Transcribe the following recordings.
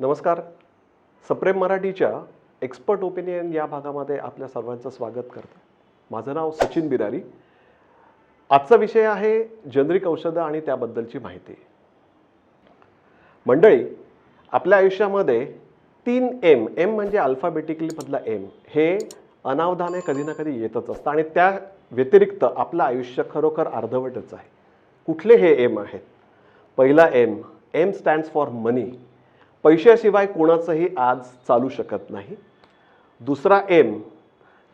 नमस्कार. सप्रेम मराठीच्या एक्सपर्ट ओपिनियन या भागामध्ये आपल्या सर्वांचं स्वागत करतो. माझं नाव सचिन बिरारी आजचा विषय आहे जनरिक औषधं आणि त्याबद्दलची माहिती. मंडळी आपल्या आयुष्यामध्ये तीन एम एम म्हणजे अल्फाबेटिकलीमधला एम हे अनावधाने कधी ना कधी येतच असतं आणि त्या व्यतिरिक्त आपलं आयुष्य खरोखर अर्धवटच आहे. कुठले हे एम आहेत? पहिला M M stands for money पैशाशिवाय कोणाचंही आज चालू शकत नाही. दुसरा एम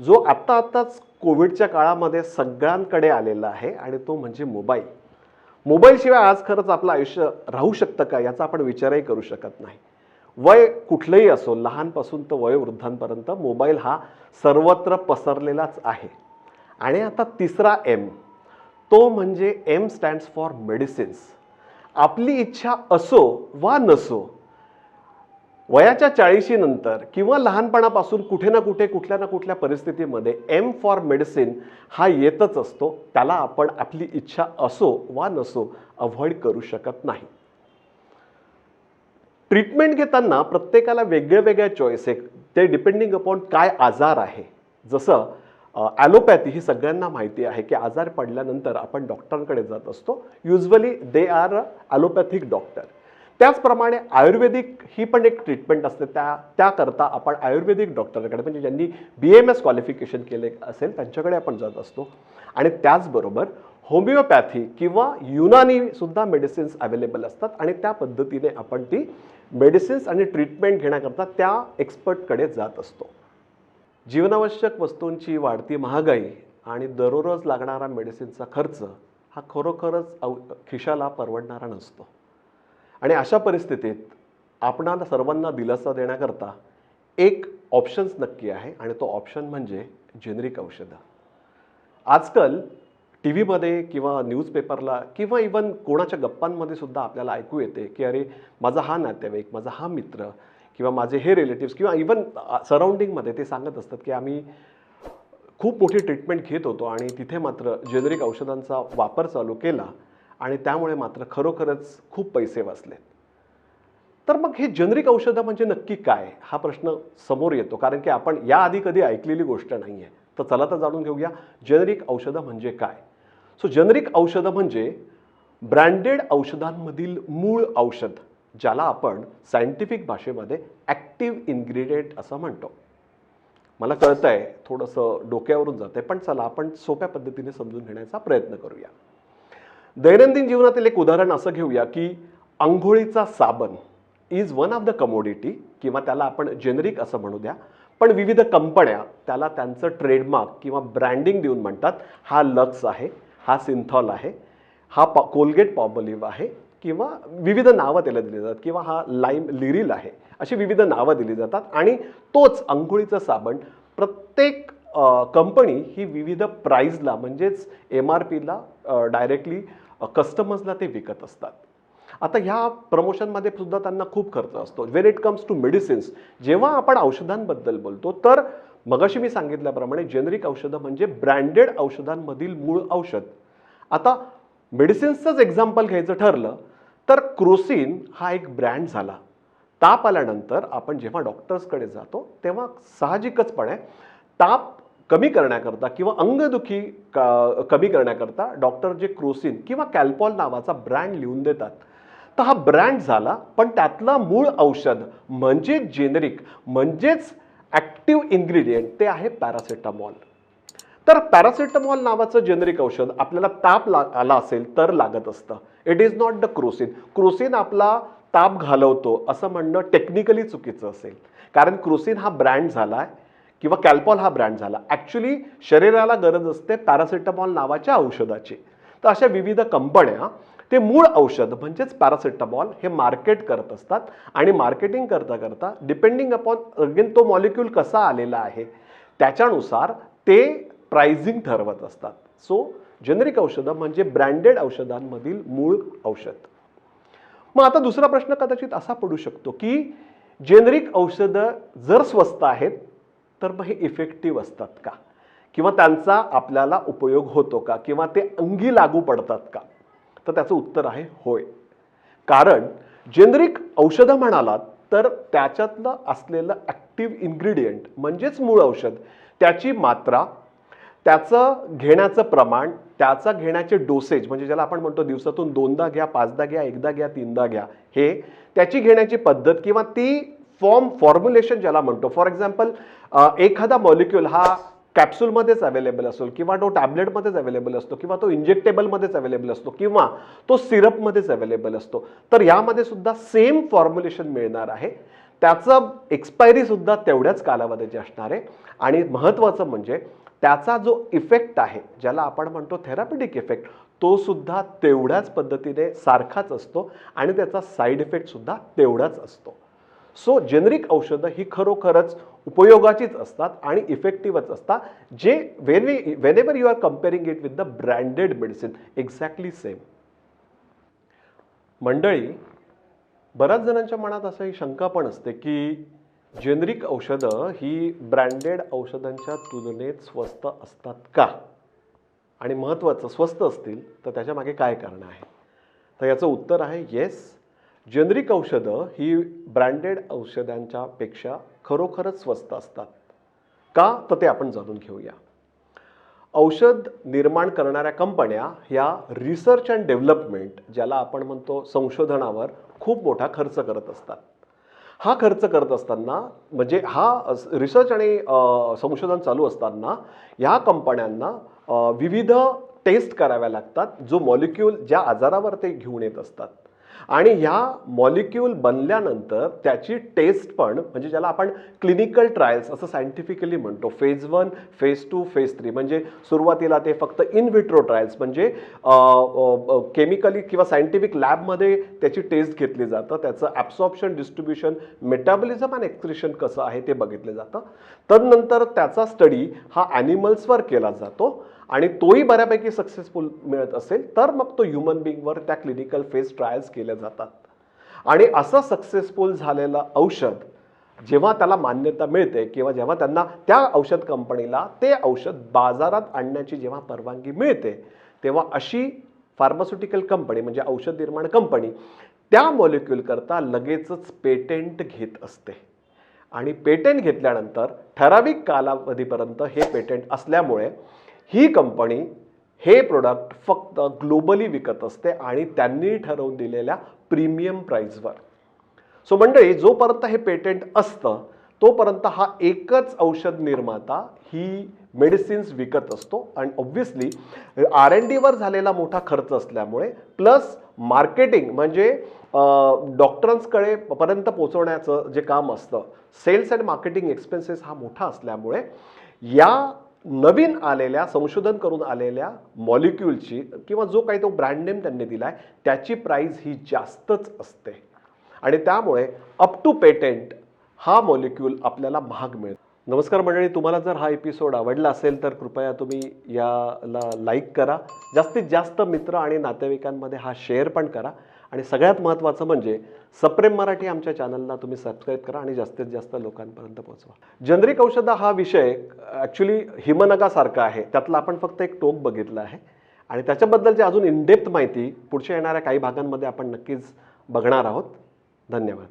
जो आत्ता आत्ताच कोविडच्या काळामध्ये सगळ्यांकडे आलेला आहे आणि तो म्हणजे मोबाईल. मोबाईलशिवाय आज खरंच आपलं आयुष्य राहू शकतं का याचा आपण विचारही करू शकत नाही. वय कुठलंही असो लहानपासून तर वयोवृद्धांपर्यंत मोबाईल हा सर्वत्र पसरलेलाच आहे. आणि आता तिसरा एम तो म्हणजे एम स्टँड्स फॉर मेडिसिन्स आपली इच्छा असो वा नसो वयाच्या चाळीशी नंतर किंवा लहानपणापासून कुठे ना कुठे कुठल्या ना कुठल्या परिस्थितीमध्ये एम फॉर मेडिसिन हा येतच असतो. त्याला आपण आपली इच्छा असो वा नसो अव्हॉइड करू शकत नाही. ट्रीटमेंट घेताना प्रत्येकाला वेगळ्या वेगळ्या चॉईस आहे ते डिपेंडिंग अपॉन काय आजार आहे. जसं ॲलोपॅथी ही सगळ्यांना माहिती आहे की आजार पडल्यानंतर आपण डॉक्टरांकडे जात असतो. Usually they are allopathic doctor त्याचप्रमाणे आयुर्वेदिक ही पण एक ट्रीटमेंट असते. त्या त्याकरता आपण आयुर्वेदिक डॉक्टरकडे म्हणजे ज्यांनी बी एम एस क्वालिफिकेशन केले असेल त्यांच्याकडे आपण जात असतो. आणि त्याचबरोबर होमिओपॅथी किंवा युनानीसुद्धा मेडिसिन्स अवेलेबल असतात. आणि त्या पद्धतीने आपण ती मेडिसिन्स आणि ट्रीटमेंट घेण्याकरता त्या एक्सपर्टकडे जात असतो. जीवनावश्यक वस्तूंची वाढती महागाई आणि दररोज लागणारा मेडिसिनचा खर्च हा खरोखरच अव खिशाला परवडणारा नसतो. आणि अशा परिस्थितीत आपणाला सर्वांना दिलासा देण्याकरता एक ऑप्शन्स नक्की आहे आणि तो ऑप्शन म्हणजे जेनरिक औषधं. आजकाल टी व्हीमध्ये किंवा न्यूजपेपरला किंवा इवन कोणाच्या गप्पांमध्ये सुद्धा आपल्याला ऐकू येते की अरे माझा हा नातेवाईक माझा हा मित्र किंवा माझे हे रिलेटिव्स किंवा इवन सराउंडिंगमध्ये ते सांगत असतात की आम्ही खूप मोठी ट्रीटमेंट घेत होतो आणि तिथे मात्र जेनरिक औषधांचा वापर चालू केला. आणि त्यामुळे मात्र खरोखरच खूप पैसे वाचले तर मग हे जनरिक औषधं म्हणजे नक्की काय? हा प्रश्न समोर येतो. कारण की आपण याआधी कधी ऐकलेली गोष्ट नाही आहे तर चला तर जाणून घेऊया जनरिक औषधं म्हणजे काय? सो जनरिक औषधं म्हणजे ब्रँडेड औषधांमधील मूळ औषध ज्याला आपण सायंटिफिक भाषेमध्ये ॲक्टिव्ह इन्ग्रेडियंट असं म्हणतो. मला कळतं आहे थोडंसं डोक्यावरून जातं आहे पण चला आपण सोप्या पद्धतीने समजून घेण्याचा प्रयत्न करूया. दैनंदिन जीवनातील एक उदाहरण असं घेऊया की आंघोळीचा साबण is one of the commodity किंवा त्याला आपण जेनरिक असं म्हणू द्या. पण विविध कंपन्या त्याला त्यांचं ट्रेडमार्क किंवा ब्रँडिंग देऊन म्हणतात. हा लक्स आहे हा सिंथॉल आहे हा पॉ कोलगेट पॉबलिव्ह आहे किंवा विविध नावं त्याला दिली जातात किंवा हा लाईम लिरिल आहे. अशी विविध नावं दिली जातात आणि तोच अंघोळीचा साबण प्रत्येक कंपनी ही विविध प्राईजला म्हणजेच एम आर पीला डायरेक्टली कस्टमर्सला ते विकत असतात. आता ह्या प्रमोशनमध्ये सुद्धा त्यांना खूप खर्च असतो. When it comes to medicines जेव्हा आपण औषधांबद्दल बोलतो तर मगाशी मी सांगितल्याप्रमाणे जेनरिक औषधं म्हणजे ब्रँडेड औषधांमधील मूळ औषध. आता मेडिसिन्सचंच एक्झाम्पल घ्यायचं ठरलं तर क्रोसिन हा एक ब्रँड झाला. ताप आल्यानंतर आपण जेव्हा डॉक्टर्सकडे जातो तेव्हा साहजिकचपणे ताप कमी करण्याकरता किंवा अंगदुखी कमी करण्याकरता डॉक्टर जे क्रोसिन किंवा कॅल्पॉल नावाचा ब्रँड लिहून देतात. तर हा ब्रँड झाला पण त्यातला मूळ औषध म्हणजेच जेनरिक म्हणजेच ॲक्टिव्ह इन्ग्रेडियंट ते आहे पॅरासिटामॉल. तर पॅरासिटामॉल नावाचं जेनरिक औषध आपल्याला ताप ला आला असेल तर लागत असतं. It is not the Crocin Crocin आपला ताप घालवतो असं म्हणणं टेक्निकली चुकीचं असेल. कारण क्रोसिन हा ब्रँड झाला आहे किंवा कॅल्पॉल हा ब्रँड झाला. ॲक्च्युली शरीराला गरज असते पॅरासिटामॉल नावाच्या औषधाची. तर अशा विविध कंपन्या ते मूळ औषध म्हणजेच पॅरासिटामॉल हे मार्केट करत असतात आणि मार्केटिंग करता करता डिपेंडिंग अपॉन अगेन तो मॉलिक्यूल कसा आलेला आहे त्याच्यानुसार ते प्राइझिंग ठरवत असतात. सो जेनरिक औषधं म्हणजे ब्रँडेड औषधांमधील मूळ औषध. मग आता दुसरा प्रश्न कदाचित असा पडू शकतो की जेनरिक औषधं जर स्वस्त आहेत तर मग हे इफेक्टिव्ह असतात का? किंवा त्यांचा आपल्याला उपयोग होतो का? किंवा ते अंगी लागू पडतात का? तर त्याचं उत्तर आहे होय. कारण जेनरिक औषधं म्हणालात तर त्याच्यातलं असलेलं ॲक्टिव्ह इन्ग्रेडियंट म्हणजेच मूळ औषध त्याची मात्रा त्याचं घेण्याचं प्रमाण त्याचा घेण्याचे डोसेज म्हणजे ज्याला आपण म्हणतो दिवसातून दोनदा घ्या पाचदा घ्या एकदा घ्या तीनदा घ्या हे त्याची घेण्याची पद्धत किंवा ती फॉर्म फॉर्म्युलेशन ज्याला म्हणतो. फॉर एक्झाम्पल एखादा मॉलिक्युल हा कॅप्सूलमध्येच अवेलेबल असतो किंवा तो टॅबलेटमध्येच अवेलेबल असतो किंवा तो इंजेक्टेबलमध्येच अवेलेबल असतो किंवा तो सिरपमध्येच अवेलेबल असतो तर यामध्ये सुद्धा सेम फॉर्म्युलेशन मिळणार आहे. त्याचं एक्सपायरीसुद्धा तेवढ्याच कालावधीची असणार आहे. आणि महत्त्वाचं म्हणजे त्याचा जो इफेक्ट आहे ज्याला आपण म्हणतो थेरापेटिक इफेक्ट तो सुद्धा तेवढ्याच पद्धतीने सारखाच असतो आणि त्याचा साईड इफेक्टसुद्धा तेवढाच असतो. सो जेनरिक औषधं ही खरोखरच उपयोगाचीच असतात आणि इफेक्टिव्हच असतात. जे when we whenever you are comparing it with the branded medicine exactly same मंडळी बऱ्याच जणांच्या मनात असं ही शंका पण असते की जेनरिक औषधं ही ब्रँडेड औषधांच्या तुलनेत स्वस्त असतात का? आणि महत्त्वाचं स्वस्त असतील तर त्याच्यामागे काय कारण आहे? तर याचं उत्तर आहे येस जेनरिक औषधं ही ब्रँडेड औषधांच्या पेक्षा खरोखरच स्वस्त असतात. का? तर ते आपण जाणून घेऊया. औषध निर्माण करणाऱ्या कंपन्या ह्या रिसर्च अँड डेव्हलपमेंट ज्याला आपण म्हणतो संशोधनावर खूप मोठा खर्च करत असतात. हा खर्च करत असताना म्हणजे हा रिसर्च आणि संशोधन चालू असताना ह्या कंपन्यांना विविध टेस्ट कराव्या लागतात जो मॉलिक्यूल ज्या आजारावर ते घेऊन येत असतात. आणि ह्या मॉलिक्यूल बनल्यानंतर त्याची टेस्ट पण म्हणजे ज्याला आपण क्लिनिकल ट्रायल्स असं सायंटिफिकली म्हणतो phase one phase two phase three म्हणजे सुरुवातीला ते फक्त इन विट्रो ट्रायल्स म्हणजे केमिकली किंवा सायंटिफिक लॅबमध्ये त्याची टेस्ट घेतली जातं त्याचं ॲब्सॉर्प्शन डिस्ट्रीब्युशन मेटाबॉलिझम आणि एक्सक्रिशन कसं आहे ते बघितलं जातं. तदनंतर त्याचा स्टडी हा ॲनिमल्सवर केला जातो. आणि तोही बऱ्यापैकी सक्सेसफुल मिळत असेल तर मग तो ह्युमन बिंगवर त्या क्लिनिकल फेज ट्रायल्स केल्या जातात. आणि असं सक्सेसफुल झालेलं औषध जेव्हा त्याला मान्यता मिळते किंवा जेव्हा त्यांना त्या औषध कंपनीला ते औषध बाजारात आणण्याची जेव्हा परवानगी मिळते तेव्हा अशी फार्मास्युटिकल कंपनी म्हणजे औषध निर्माण कंपनी त्या मॉलिक्युलकरता लगेचच पेटेंट घेत असते. आणि पेटेंट घेतल्यानंतर ठराविक कालावधीपर्यंत हे पेटेंट असल्यामुळे ही कंपनी हे प्रोडक्ट फक्त ग्लोबली विकत असते आणि त्यांनी ठरवून दिलेल्या प्रीमियम प्राईजवर सो मंडळी जोपर्यंत हे पेटेंट असतं तोपर्यंत हा एकच औषध निर्माता ही मेडिसिन्स विकत असतो आणि ऑब्व्हियसली आर एन डीवर झालेला मोठा खर्च असल्यामुळे प्लस मार्केटिंग म्हणजे डॉक्टरांकडे पर्यंत पोचवण्याचं जे काम असतं सेल्स अँड मार्केटिंग एक्सपेन्सेस हा मोठा असल्यामुळे या नवीन आलेल्या संशोधन करून आलेल्या मॉलिक्यूलची किंवा जो काही तो ब्रँड नेम त्यांनी दिला आहे त्याची प्राईज ही जास्तच असते. आणि त्यामुळे अप टू पेटेंट हा मॉलिक्यूल आपल्याला महाग मिळतो. नमस्कार मंडळी तुम्हाला जर हा एपिसोड आवडला असेल तर कृपया तुम्ही याला लाईक करा. जास्तीत जास्त मित्र आणि नातेवाईकांमध्ये हा शेअर पण करा. आणि सगळ्यात महत्त्वाचं म्हणजे सप्रेम मराठी आमच्या चॅनलला तुम्ही सबस्क्राईब करा आणि जास्तीत जास्त लोकांपर्यंत पोहोचवा. जनरिक औषधं हा विषय ॲक्च्युली हिमनगासारखा आहे. त्यातला आपण फक्त एक टोक बघितलं आहे. आणि त्याच्याबद्दलची अजून इनडेप्थ माहिती पुढच्या येणाऱ्या काही भागांमध्ये आपण नक्कीच बघणार आहोत. धन्यवाद.